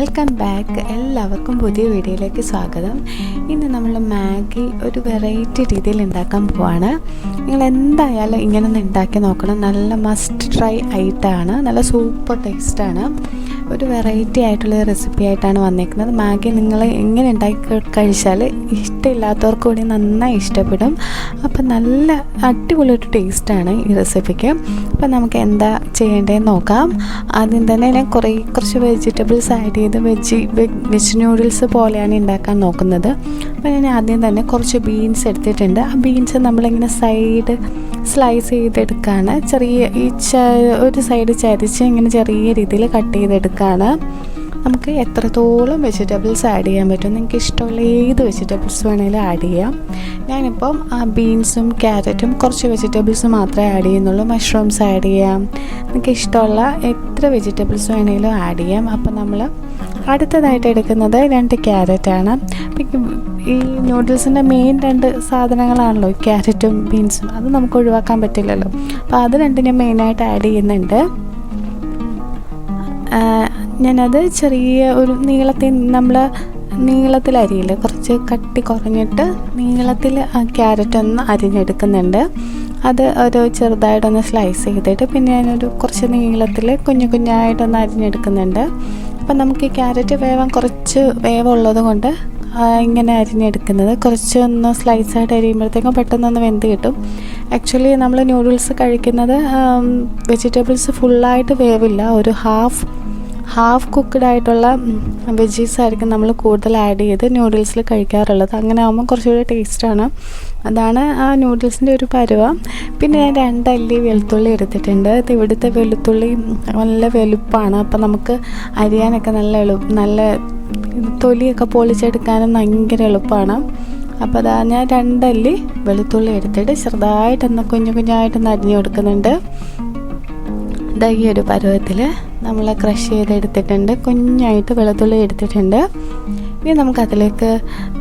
Welcome back എല്ലാവർക്കും പുതിയ വീഡിയോയിലേക്ക് സ്വാഗതം. ഇന്ന് നമ്മൾ മാഗി ഒരു വെറൈറ്റി രീതിയിൽ ഉണ്ടാക്കാൻ പോവാണ്. നിങ്ങൾ എന്തായാലും ഇങ്ങനെ ഒന്ന് ഉണ്ടാക്കി നോക്കണം. നല്ല മസ്റ്റ് ട്രൈ ആയിട്ടാണ് നല്ല സൂപ്പർ ടേസ്റ്റാണ് ഒരു വെറൈറ്റി ആയിട്ടുള്ള റെസിപ്പി ആയിട്ടാണ് വന്നേക്കുന്നത്. മാഗി നിങ്ങൾ എങ്ങനെ ഉണ്ടാക്കി കഴിച്ചാൽ ഇഷ്ടമില്ലാത്തവർക്ക് കൂടി നന്നായി ഇഷ്ടപ്പെടും. അപ്പം നല്ല അടിപൊളി ഒരു ടേസ്റ്റാണ് ഈ റെസിപ്പിക്ക് അപ്പം നമുക്ക് എന്താ ചെയ്യേണ്ടതെന്ന് നോക്കാം. ആദ്യം തന്നെ ഞാൻ കുറേ കുറച്ച് വെജിറ്റബിൾസ് ആഡ് ചെയ്ത് വെജി വെജ് നൂഡിൽസ് പോലെയാണ് ഉണ്ടാക്കാൻ നോക്കുന്നത്. അപ്പോൾ ഞാൻ ആദ്യം തന്നെ കുറച്ച് ബീൻസ് എടുത്തിട്ടുണ്ട്. ആ ബീൻസ് നമ്മളിങ്ങനെ സൈഡ് സ്ലൈസ് ചെയ്തെടുക്കുകയാണ് ചെറിയ ഈ ഒരു സൈഡ് ചരിച്ച് ഇങ്ങനെ ചെറിയ രീതിയിൽ കട്ട് ചെയ്തെടുക്കുകയാണ് നമുക്ക് എത്രത്തോളം വെജിറ്റബിൾസ് ആഡ് ചെയ്യാൻ പറ്റും നിങ്ങൾക്ക് ഇഷ്ടമുള്ള ഏത് വെജിറ്റബിൾസ് വേണമെങ്കിലും ആഡ് ചെയ്യാം. ഞാനിപ്പം ആ ബീൻസും ക്യാരറ്റും കുറച്ച് വെജിറ്റബിൾസ് മാത്രമേ ആഡ് ചെയ്യുന്നുള്ളൂ. മഷ്റൂംസ് ആഡ് ചെയ്യാം. നിങ്ങൾക്ക് ഇഷ്ടമുള്ള എത്ര വെജിറ്റബിൾസ് വേണമെങ്കിലും ആഡ് ചെയ്യാം. അപ്പം നമ്മൾ അടുത്തതായിട്ട് എടുക്കുന്നത് രണ്ട് ക്യാരറ്റാണ് ഈ നൂഡിൽസിന്റെ മെയിൻ രണ്ട് സാധനങ്ങളാണല്ലോ ക്യാരറ്റും ബീൻസും അത് നമുക്ക് ഒഴിവാക്കാൻ പറ്റില്ലല്ലോ. അപ്പോൾ അത് രണ്ടിനെ മെയിനായിട്ട് ആഡ് ചെയ്യുന്നുണ്ട്. ഞാനത് ചെറിയ ഒരു നീളത്തിൽ നമ്മൾ നീളത്തിൽ അരിയില്ല കുറച്ച് കട്ടി കുറഞ്ഞിട്ട് നീളത്തിൽ ആ ക്യാരറ്റ് ഒന്ന് അരിഞ്ഞെടുക്കുന്നുണ്ട്. അത് ഒരു ചെറുതായിട്ടൊന്ന് സ്ലൈസ് ചെയ്തിട്ട് പിന്നെ ഞാനൊരു കുറച്ച് നീളത്തിൽ കുഞ്ഞു കുഞ്ഞായിട്ടൊന്ന് അരിഞ്ഞെടുക്കുന്നുണ്ട്. അപ്പം നമുക്ക് ഈ ക്യാരറ്റ് വേവാൻ കുറച്ച് വേവുള്ളത് കൊണ്ട് ഇങ്ങനെ അരിഞ്ഞെടുക്കുന്നത്. കുറച്ച് ഒന്ന് സ്ലൈസായിട്ട് അരിയുമ്പോഴത്തേക്കും പെട്ടെന്നൊന്ന് വെന്ത് കിട്ടും. ആക്ച്വലി നമ്മൾ ന്യൂഡിൽസ് കഴിക്കുന്നത് വെജിറ്റബിൾസ് ഫുള്ളായിട്ട് വേവില്ല. ഒരു ഹാഫ് ഹാഫ് കുക്ക്ഡ് ആയിട്ടുള്ള വെജീസ് ആയിരിക്കും നമ്മൾ കൂടുതൽ ആഡ് ചെയ്ത് നൂഡിൽസിൽ കഴിക്കാറുള്ളത്. അങ്ങനെ ആകുമ്പോൾ കുറച്ചുകൂടി ടേസ്റ്റാണ് അതാണ് ആ നൂഡിൽസിന്റെ ഒരു പരുവ. പിന്നെ ഞാൻ രണ്ടല്ലി വെളുത്തുള്ളി എടുത്തിട്ടുണ്ട്. ഇത് ഇവിടുത്തെ വെളുത്തുള്ളി നല്ല വലുപ്പമാണ് അപ്പം നമുക്ക് അരിയാനൊക്കെ നല്ല എളുപ്പ നല്ല തൊലിയൊക്കെ പൊളിച്ചെടുക്കാനും ഭയങ്കര എളുപ്പമാണ് അപ്പോൾ അതാ ഞാൻ രണ്ടല്ലി വെളുത്തുള്ളി എടുത്തിട്ട് ചെറുതായിട്ടൊന്ന് കുഞ്ഞു കുഞ്ഞായിട്ടൊന്ന് അരിഞ്ഞു കൊടുക്കുന്നുണ്ട്. ഇതാ ഈ ഒരു പരുവത്തിൽ നമ്മൾ ക്രഷ് ചെയ്തെടുത്തിട്ടുണ്ട് കുഞ്ഞായിട്ട് വെളുത്തുള്ളി എടുത്തിട്ടുണ്ട്. ഇനി നമുക്കതിലേക്ക്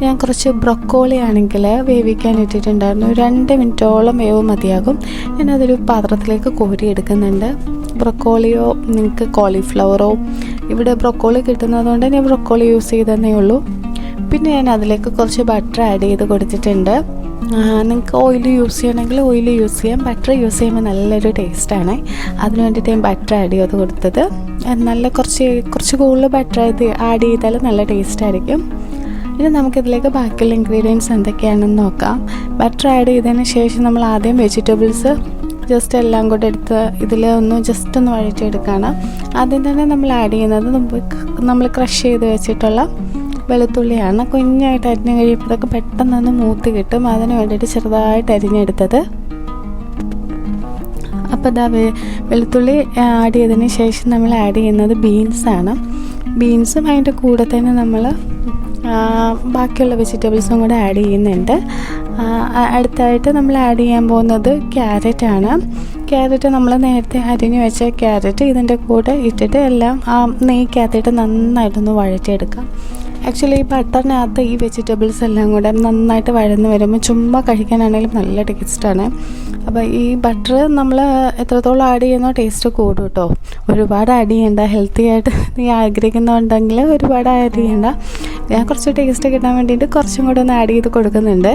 ഞാൻ കുറച്ച് ബ്രൊക്കോളി ആണെങ്കിൽ വേവിക്കാൻ ഇട്ടിട്ടുണ്ടായിരുന്നു. രണ്ട് മിനിറ്റോളം വേവ് മതിയാകും. ഞാൻ അതൊരു പാത്രത്തിലേക്ക് കോരി എടുക്കുന്നുണ്ട്. ബ്രൊക്കോളിയോ നിങ്ങൾക്ക് കോളിഫ്ലവറോ ഇവിടെ ബ്രൊക്കോളി കിട്ടുന്നതുകൊണ്ട് ഞാൻ ബ്രൊക്കോളി യൂസ് ചെയ്തതന്നേ ഉള്ളൂ. പിന്നെ ഞാൻ അതിലേക്ക് കുറച്ച് ബട്ടർ ആഡ് ചെയ്ത് കൊടുത്തിട്ടുണ്ട്. നിങ്ങൾക്ക് ഓയിൽ യൂസ് ചെയ്യണമെങ്കിൽ ഓയിൽ യൂസ് ചെയ്യാം. ബട്ടർ യൂസ് ചെയ്യുമ്പോൾ നല്ലൊരു ടേസ്റ്റാണ് അതിന് വേണ്ടിയിട്ട് ഞാൻ ബട്ടർ ആഡ് ചെയ്ത് കൊടുത്തത്. നല്ല കുറച്ച് കുറച്ച് കൂടുതൽ ബട്ടർ ആഡ് ചെയ്താൽ നല്ല ടേസ്റ്റ് ആയിരിക്കും. ഇനി നമുക്കിതിലേക്ക് ബാക്കിയുള്ള ഇൻഗ്രീഡിയൻസ് എന്തൊക്കെയാണെന്ന് നോക്കാം. ബട്ടർ ആഡ് ചെയ്തതിന് ശേഷം നമ്മൾ ആദ്യം വെജിറ്റബിൾസ് ജസ്റ്റ് എല്ലാം കൂടെ എടുത്ത് ഇതിൽ ഒന്ന് ജസ്റ്റ് ഒന്ന് വഴറ്റിയെടുക്കുകയാണ്. ആദ്യം തന്നെ നമ്മൾ ആഡ് ചെയ്യുന്നത് നമ്മൾ ക്രഷ് ചെയ്ത് വെച്ചിട്ടുള്ള വെളുത്തുള്ളിയാണ് കുഞ്ഞായിട്ട് അരിഞ്ഞ് കഴിയുമ്പോഴൊക്കെ പെട്ടെന്നൊന്ന് മൂത്ത് കിട്ടും. അതിന് വേണ്ടിയിട്ട് ചെറുതായിട്ട് അരിഞ്ഞെടുത്തത്. അപ്പോൾ ഇതാ വെളുത്തുള്ളി ആഡ് ചെയ്തതിന് ശേഷം നമ്മൾ ആഡ് ചെയ്യുന്നത് ബീൻസാണ് ബീൻസും അതിന്റെ കൂടെ തന്നെ നമ്മൾ ബാക്കിയുള്ള വെജിറ്റബിൾസും കൂടെ ആഡ് ചെയ്യുന്നുണ്ട്. അടുത്തായിട്ട് നമ്മൾ ആഡ് ചെയ്യാൻ പോകുന്നത് ക്യാരറ്റാണ് ക്യാരറ്റ് നമ്മൾ നേരത്തെ അരിഞ്ഞു വെച്ച ക്യാരറ്റ് ഇതിന്റെ കൂടെ ഇട്ടിട്ട് എല്ലാം ആ നെയ്ക്കകത്തിട്ട് നന്നായിട്ടൊന്ന് വഴറ്റിയെടുക്കാം. ആക്ച്വലി ഈ ബട്ടറിനകത്ത് ഈ വെജിറ്റബിൾസ് എല്ലാം കൂടെ നന്നായിട്ട് വഴന്ന് വരുമ്പോൾ ചുമ്മാ കഴിക്കാനാണെങ്കിലും നല്ല ടേസ്റ്റാണ് അപ്പോൾ ഈ ബട്ടർ നമ്മൾ എത്രത്തോളം ആഡ് ചെയ്യുന്നോ ടേസ്റ്റ് കൂടും കേട്ടോ ഒരുപാട് ആഡ് ചെയ്യണ്ട. ഹെൽത്തി ആയിട്ട് നീ ആഗ്രഹിക്കുന്നുണ്ടെങ്കിൽ ഒരുപാട് ആഡ് ചെയ്യണ്ട. ഞാൻ കുറച്ച് ടേസ്റ്റ് കിട്ടാൻ വേണ്ടിയിട്ട് കുറച്ചും കൂടെ ഒന്ന് ആഡ് ചെയ്ത് കൊടുക്കുന്നുണ്ട്.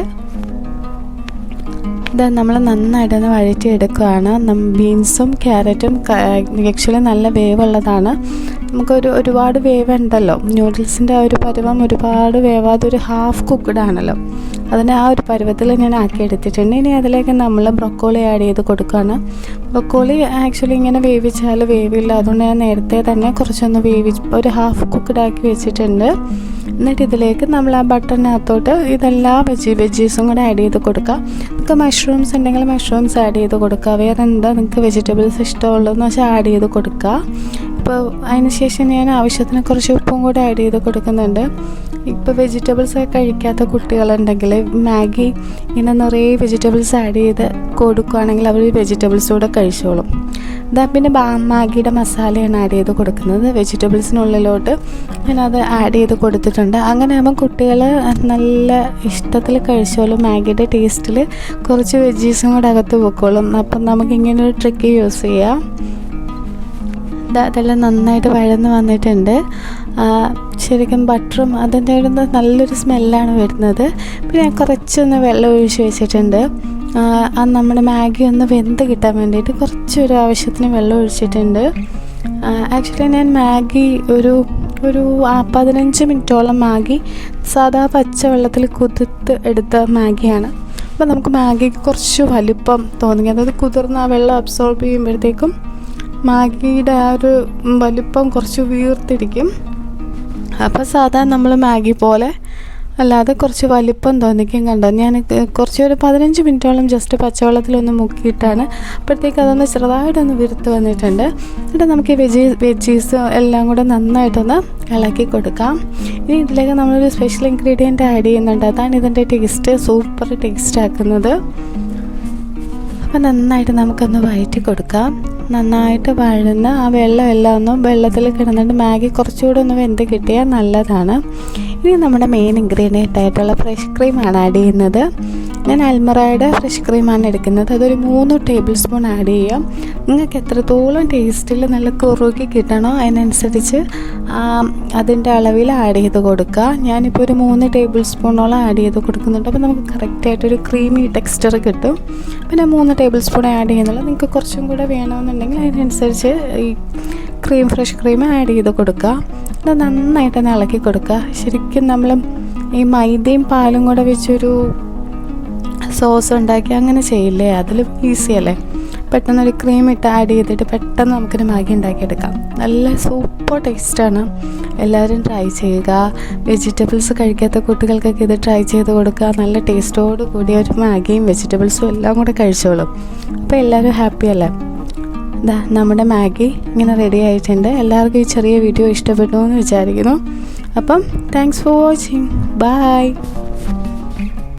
ഇത് നമ്മൾ നന്നായിട്ടൊന്ന് വഴറ്റിയെടുക്കുകയാണ്. ബീൻസും ക്യാരറ്റും ആക്ച്വലി നല്ല വേവുള്ളതാണ്. നമുക്കൊരു ഒരുപാട് വേവുണ്ടല്ലോ. ന്യൂഡിൽസിന്റെ ആ ഒരു പരുവം ഒരുപാട് വേവാതെ ഒരു ഹാഫ് കുക്ക്ഡ് ആണല്ലോ. അതിനെ ആ ഒരു പരുവത്തിൽ ഞാൻ ആക്കി എടുത്തിട്ടുണ്ട്. ഇനി അതിലേക്ക് നമ്മൾ ബ്രൊക്കോളി ആഡ് ചെയ്ത് കൊടുക്കുകയാണ് ബ്രൊക്കോളി ആക്ച്വലി ഇങ്ങനെ വേവിച്ചാൽ വേവില്ല. അതുകൊണ്ട് ഞാൻ നേരത്തെ തന്നെ കുറച്ചൊന്ന് വേവി ഒരു ഹാഫ് കുക്ക്ഡ് ആക്കി വെച്ചിട്ടുണ്ട്. എന്നിട്ട് ഇതിലേക്ക് നമ്മൾ ആ ബട്ടറിനകത്തോട്ട് ഇതെല്ലാ വെജി വെജീസും കൂടെ ആഡ് ചെയ്ത് കൊടുക്കുക നിങ്ങൾക്ക് മഷ്റൂംസ് ഉണ്ടെങ്കിൽ മഷ്റൂംസ് ആഡ് ചെയ്ത് കൊടുക്കുക വേറെ എന്താ നിങ്ങൾക്ക് വെജിറ്റബിൾസ് ഇഷ്ടമുള്ളതെന്ന് വെച്ചാൽ ആഡ് ചെയ്ത് കൊടുക്കുക അപ്പോൾ അതിന് ശേഷം ഞാൻ ആവശ്യത്തിന് കുറച്ച് ഉപ്പും കൂടെ ആഡ് ചെയ്ത് കൊടുക്കുന്നുണ്ട്. ഇപ്പോൾ വെജിറ്റബിൾസ് ഒക്കെ കഴിക്കാത്ത കുട്ടികളുണ്ടെങ്കിൽ മാഗി ഇങ്ങനെ നിറയെ വെജിറ്റബിൾസ് ആഡ് ചെയ്ത് കൊടുക്കുകയാണെങ്കിൽ അവർ വെജിറ്റബിൾസ് കൂടെ കഴിച്ചോളും. ഇതാ പിന്നെ മാഗിയുടെ മസാലയാണ് ആഡ് ചെയ്ത് കൊടുക്കുന്നത്. വെജിറ്റബിൾസിനുള്ളിലോട്ട് ഞാൻ അത് ആഡ് ചെയ്ത് കൊടുത്തിട്ടുണ്ട്. അങ്ങനെ ആകുമ്പോൾ കുട്ടികൾ നല്ല ഇഷ്ടത്തിൽ കഴിച്ചോളും. മാഗിയുടെ ടേസ്റ്റിൽ കുറച്ച് വെജീസും കൂടെ അകത്ത് പൊക്കോളും അപ്പം നമുക്ക് ഇങ്ങനെ ഒരു ട്രിക്ക് യൂസ് ചെയ്യാം. അതെല്ലാം നന്നായിട്ട് വഴന്ന് വന്നിട്ടുണ്ട്. ശരിക്കും ബട്ടറും അതിന്റെ ഒരു നല്ലൊരു സ്മെല്ലാണ് വരുന്നത്. പിന്നെ കുറച്ചൊന്ന് വെള്ളം ഒഴിച്ച് വെച്ചിട്ടുണ്ട്. ആ നമ്മുടെ മാഗി ഒന്ന് വെന്ത് കിട്ടാൻ വേണ്ടിയിട്ട് കുറച്ചൊരു ആവശ്യത്തിന് വെള്ളം ഒഴിച്ചിട്ടുണ്ട്. ആക്ച്വലി ഞാൻ മാഗി ഒരു ഒരു പതിനഞ്ച് മിനിറ്റോളം മാഗി സാധാ പച്ചവെള്ളത്തിൽ കുതിർത്ത് എടുത്ത മാഗിയാണ്. അപ്പോൾ നമുക്ക് മാഗിക്ക് കുറച്ച് വലിപ്പം തോന്നി അതായത് കുതിർന്ന ആ വെള്ളം അബ്സോർബ് ചെയ്യുമ്പോഴത്തേക്കും മാഗിയുടെ ആ ഒരു വലിപ്പം കുറച്ച് വീർത്തിരിക്കും. അപ്പോൾ സാധാരണ നമ്മൾ മാഗി പോലെ അല്ലാതെ കുറച്ച് വലിപ്പം തോന്നിക്കും കണ്ടോ? ഞാൻ കുറച്ച് ഒരു പതിനഞ്ച് മിനിറ്റോളം ജസ്റ്റ് പച്ചവെള്ളത്തിലൊന്ന് മുക്കിയിട്ടാണ് അപ്പോഴത്തേക്ക് അതൊന്ന് ചെറുതായിട്ടൊന്ന് വിരുത്ത് വന്നിട്ടുണ്ട്. എന്നിട്ട് നമുക്ക് ഈ വെജി വെജീസ് എല്ലാം കൂടെ നന്നായിട്ടൊന്ന് ഇളക്കി കൊടുക്കാം. ഇനി ഇതിലേക്ക് നമ്മളൊരു സ്പെഷ്യൽ ഇൻഗ്രീഡിയന്റ് ആഡ് ചെയ്യുന്നുണ്ട്. അതാണ് ഇതിന്റെ ടേസ്റ്റ് സൂപ്പർ ടേസ്റ്റ് ആക്കുന്നത്. അപ്പോൾ നന്നായിട്ട് നമുക്കൊന്ന് വഴറ്റി കൊടുക്കാം. നന്നായിട്ട് വഴന്ന് ആ വെള്ളം എല്ലാം ഒന്ന് വെള്ളത്തിൽ കിടന്നിട്ട് മാഗി കുറച്ചുകൂടെ ഒന്ന് വെന്ത് കിട്ടിയാൽ നല്ലതാണ്. ഇനി നമ്മുടെ മെയിൻ ഇൻഗ്രീഡിയന്റ് ആയിട്ടുള്ള ഫ്രഷ് ക്രീമാണ് ആഡ് ചെയ്യുന്നത്. ഞാൻ അൽമറയുടെ ഫ്രഷ് ക്രീമാണ് എടുക്കുന്നത്. അതൊരു മൂന്ന് ടേബിൾ സ്പൂൺ ആഡ് ചെയ്യാം. നിങ്ങൾക്ക് എത്രത്തോളം ടേസ്റ്റിൽ നല്ല കുറുകി കിട്ടണോ അതിനനുസരിച്ച് അതിന്റെ അളവിൽ ആഡ് ചെയ്ത് കൊടുക്കുക ഞാനിപ്പോൾ ഒരു മൂന്ന് ടേബിൾ സ്പൂണോളം ആഡ് ചെയ്ത് കൊടുക്കുന്നുണ്ട്. അപ്പോൾ നമുക്ക് കറക്റ്റായിട്ടൊരു ക്രീമി ടെക്സ്ചർ കിട്ടും. പിന്നെ മൂന്ന് ടേബിൾ സ്പൂൺ ആഡ് ചെയ്യുന്നുള്ളൂ. നിങ്ങൾക്ക് കുറച്ചും കൂടെ വേണമെന്നുണ്ടെങ്കിൽ അതിനനുസരിച്ച് ഈ ക്രീം ഫ്രഷ് ക്രീം ആഡ് ചെയ്ത് കൊടുക്കുക നന്നായിട്ട് നന്നായിട്ടൊന്ന് ഇളക്കി കൊടുക്കുക ശരിക്കും നമ്മൾ ഈ മൈദയും പാലും കൂടെ വെച്ചൊരു സോസ് ഉണ്ടാക്കി അങ്ങനെ ചെയ്യില്ലേ? അതിൽ ഈസി അല്ലേ? പെട്ടെന്നൊരു ക്രീം ഇട്ട് ആഡ് ചെയ്തിട്ട് പെട്ടെന്ന് നമുക്കൊരു മാഗി ഉണ്ടാക്കിയെടുക്കാം. നല്ല സൂപ്പർ ടേസ്റ്റാണ് എല്ലാവരും ട്രൈ ചെയ്യുക. വെജിറ്റബിൾസ് കഴിക്കാത്ത കുട്ടികൾക്കൊക്കെ ഇത് ട്രൈ ചെയ്ത് കൊടുക്കുക. നല്ല ടേസ്റ്റോട് കൂടിയ ഒരു മാഗിയും വെജിറ്റബിൾസും എല്ലാം കൂടെ കഴിച്ചോളും. അപ്പോൾ എല്ലാവരും ഹാപ്പി അല്ലേ? ഇതാ നമ്മുടെ മാഗി ഇങ്ങനെ റെഡി ആയിട്ടുണ്ട്. എല്ലാവർക്കും ഈ ചെറിയ വീഡിയോ ഇഷ്ടപ്പെട്ടു എന്ന് വിചാരിക്കുന്നു. അപ്പം താങ്ക്സ് ഫോർ വാച്ചിങ് ബൈ